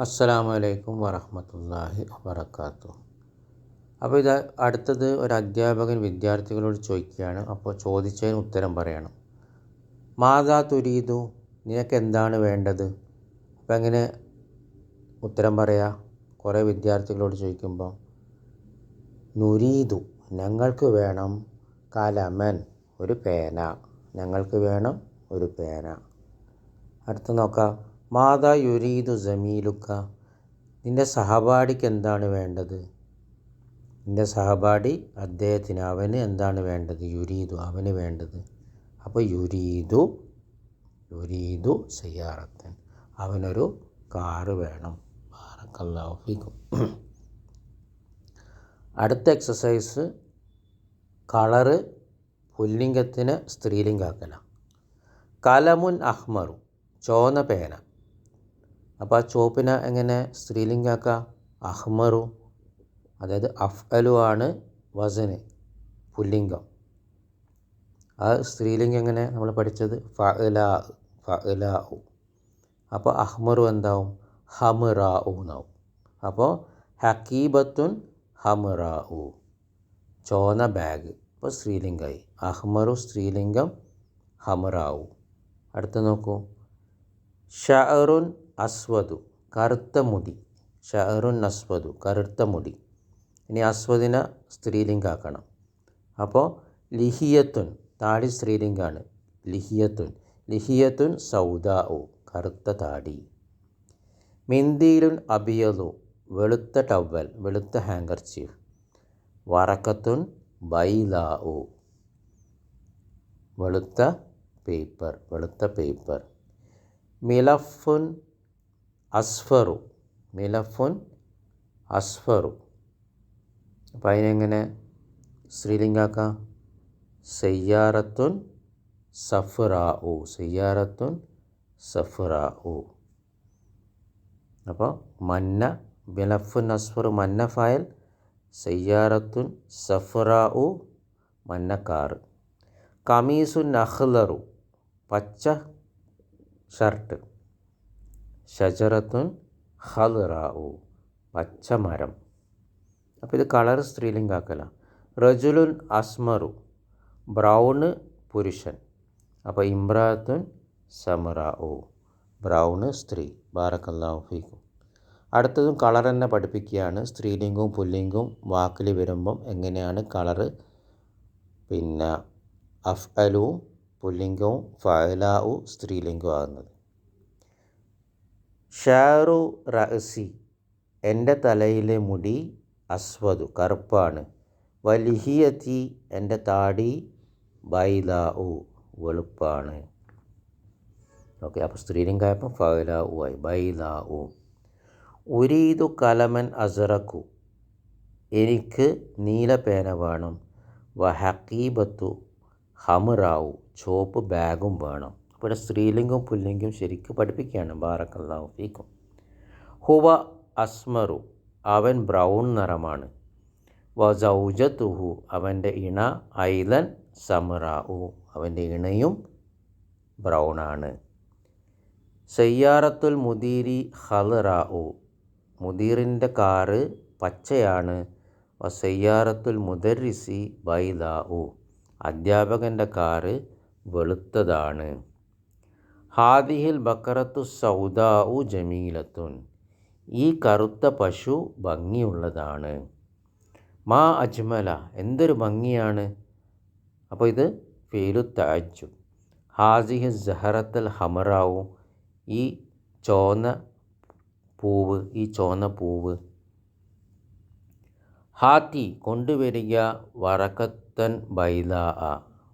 അസ്സലാമു അലൈക്കും വറഹ്മത്തുള്ളാഹി വാത്തു അപ്പോൾ ഇത് അടുത്തത് ഒരു അധ്യാപകൻ വിദ്യാർത്ഥികളോട് ചോദിക്കുകയാണ്. അപ്പോൾ ചോദിച്ചതിന് ഉത്തരം പറയണം. മാതാ തുരീതു നിനക്ക് എന്താണ് വേണ്ടത്? അപ്പം എങ്ങനെ ഉത്തരം പറയാ? കുറേ വിദ്യാർത്ഥികളോട് ചോദിക്കുമ്പോൾ നുരീതു ഞങ്ങൾക്ക് വേണം കലമൻ ഒരു പേന. ഞങ്ങൾക്ക് വേണം ഒരു പേന. അടുത്ത് നോക്കാം. മാതാ യുരീദു ജമീലുക്ക നിന്റെ സഹപാഠിക്ക് എന്താണ് വേണ്ടത്? നിന്റെ സഹപാഠി അദ്ദേഹത്തിന് അവന് എന്താണ് വേണ്ടത്? യുരീദു അവന് വേണ്ടത്. അപ്പോൾ യുരീദു യുരീദു സയ്യാറത്തൻ. അവനൊരു കാറ് വേണം. ബാറക്കല്ലാഫിക്കും അടുത്ത എക്സസൈസ് കളറ് പുല്ലിംഗത്തിന് സ്ത്രീലിംഗാക്കല കലമുൻ അഹ്മറു ചോന പേന. അപ്പോൾ ആ ചോപ്പിനെ എങ്ങനെ സ്ത്രീലിംഗാക്കുക അഹ്മറു. അതായത് അഫ്അലു ആണ് വസന് പുല്ലിംഗം. ആ സ്ത്രീലിംഗം എങ്ങനെ നമ്മൾ പഠിച്ചത്? ഫലാ ഫഅല അപ്പോൾ അഹ്മറു എന്താവും? ഹമുറാഉ എന്നാവും. അപ്പോൾ ഹക്കീബത്തുൻ ഹമറാഉ. ചോന ബാഗ്. ഇപ്പോൾ സ്ത്രീലിംഗമായി അഹ്മറു സ്ത്രീലിംഗം ഹമുറാവു അടുത്ത് നോക്കൂ. ഷഅറുൻ അസ്വദു കറുത്ത മുടി. ഷഹറുൻ അസ്വദു കറുത്ത മുടി. ഇനി അസ്വദിനെ സ്ത്രീലിംഗാക്കണം. അപ്പോൾ ലിഹിയത്തുൻ താടി സ്ത്രീലിംഗാണ്. ലിഹിയത്തുൻ. ലിഹിയത്തുൻ സൗദാഉ കറുത്ത താടി. മിന്തിയിലുൻ അബിയതു വെളുത്ത ടവൽ വെളുത്ത ഹാങ്കർച്ചീഫ് വറക്കത്തുൻ ബൈലാഉ വെളുത്ത പേപ്പർ വെളുത്ത പേപ്പർ. മിലഫുൻ അസ്ഫറു മിലഫുൻ അസ്ഫറു. അപ്പം അതിനെങ്ങനെ സ്ത്രീലിംഗാക്കാം സയ്യാറത്തുൻ സഫറാഉ സയ്യാറത്തുൻ സഫറാഉ. അപ്പോൾ മന്ന മിലഫുൻ അസ്ഫറു മന്ന ഫയൽ സയ്യാറത്തുൻ സഫറാഉ മന്നക്കാറ്. കമീസുൻ അഹ്ലറു പച്ച ഷർട്ട്. ഷജറത്തുൻ പച്ച മരം അപ്പോൾ ഇത് കളർ സ്ത്രീലിംഗാക്കല. റജുലുൻ അസ്മറു ബ്രൗണ് പുരുഷൻ. അപ്പോൾ ഇമ്രാത്തുൻ സമറാവു ബ്രൗണ് സ്ത്രീ. ബാറക്കല്ലാഹു ഫീക്കും. അടുത്തതും കളർ തന്നെ പഠിപ്പിക്കുകയാണ്. സ്ത്രീലിംഗവും പുല്ലിംഗവും വാക്കിൽ വരുമ്പം എങ്ങനെയാണ് കളറ് പിന്നെ അഫ് അലുവും പുല്ലിംഗവും ഫഅലാഉ സ്ത്രീലിംഗവും ആകുന്നത്. ഷാറു റഅസി. എന്റെ തലയിലെ മുടി അസ്വദു കറുപ്പാണ്. വലിഹിയത്തി എന്റെ താടി ബൈലാഉ വെളുപ്പാണ്. ഓക്കെ അപ്പോൾ ഫൈല ഉ ആയി ബൈലാഉ. ഉരീതു കലമൻ അസറക്കു. എനിക്ക് നീല പേന വേണം. വ ഹക്കീബത്തു ഹമറാവു ചോപ്പ് ബാഗും വേണം. ഇവിടെ സ്ത്രീലിംഗവും പുല്ലിംഗവും ശരിക്കും പഠിപ്പിക്കുകയാണ്. ബാറക്കല്ലാഹു ഫീക്കും. ഹുവ അസ്മറു. അവൻ ബ്രൗൺ നിറമാണ്. വ സൗജത്തുഹു അവന്റെ ഇണ ഐലൻ സമറാവു അവന്റെ ഇണയും ബ്രൗണാണ്. സയ്യാറത്തുൽ മുദീരി ഹലറാവു മുദീറിന്റെ കാറ് പച്ചയാണ്. വ സയ്യാറത്തുൽ മുദരിസി ബൈലാവു അധ്യാപകന്റെ കാറ് വെളുത്തതാണ്. ഹാദിഹിൽ ബക്കറത്തു സൗദാഉ ജമീലത്തുൻ. ഈ കറുത്ത പശു ഭംഗിയുള്ളതാണ്. മാ അജ്മല എന്തൊരു ഭംഗിയാണ്. അപ്പോൾ ഇത് ഫീലു താജു ഹാസിഹി ജഹറത്തൽ ഹമറാവു. ഈ ചോന്ന പൂവ് ഈ ചോന്ന പൂവ്. ഹാത്തി കൊണ്ടുവരിക വറക്കത്തൻ ബൈല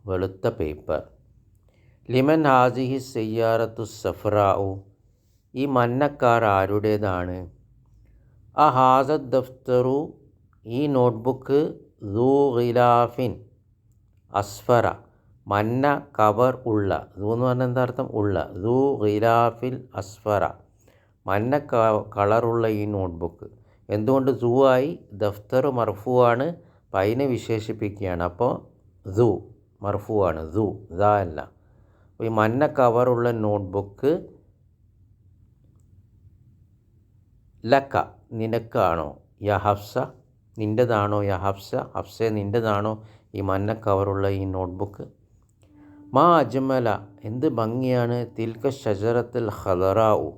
വെളുത്ത പേപ്പർ. ലിമൻ ഹാസിഹി സയ്യാറത്തു സഫ്രാഉ. ഈ മന്നക്കാർ ആരുടേതാണ്? ആ ഹാസദ് ദഫ്തറു ഈ നോട്ട്ബുക്ക് ദൂ ഖിലാഫിൻ അസ്ഫറ മന്ന കവർ ഉള്ള ദൂ എന്ന് പറഞ്ഞാൽ എന്താർത്ഥം ഉള്ള ദൂ ഖിലാഫിൽ അസ്ഫറ മന്ന കളറുള്ള ഈ നോട്ട്ബുക്ക്. എന്തുകൊണ്ട് സൂ ആയി? ദഫ്തർ മർഫു ആണ് പൈന വിശേഷിപ്പിക്കുകയാണ്. അപ്പോൾ സു മർഫു ആണ് സു ഇതാ അല്ല. അപ്പോൾ ഈ മഞ്ഞ കവറുള്ള നോട്ട്ബുക്ക് ലക്ക നിനക്കാണോ? യഹഫ്സ ഹഫ്സ നിന്റെതാണോ യ ഹഫ്സ ഹഫ്സെ നിന്റെതാണോ ഈ മഞ്ഞ കവറുള്ള ഈ നോട്ട്ബുക്ക്? മാ അജ്മല എന്ത് ഭംഗിയാണ്? തിൽക്ക ഷജറത്തുൽ ഹദറാവു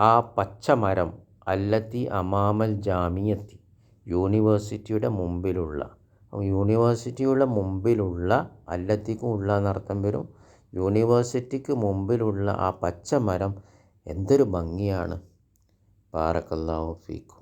ആ പച്ചമരം അല്ലത്തി അമാമൽ ജാമിയത്തി യൂണിവേഴ്സിറ്റിയുടെ മുമ്പിലുള്ള. യൂണിവേഴ്സിറ്റിയുടെ മുമ്പിലുള്ള അല്ലത്തിക്കും ഉള്ള എന്നർത്ഥം വരും. യൂണിവേഴ്സിറ്റിക്ക് മുമ്പിലുള്ള ആ പച്ചമരം എന്തൊരു ഭംഗിയാണ്. ബാറക്കല്ലാഹു ഫീക്കും.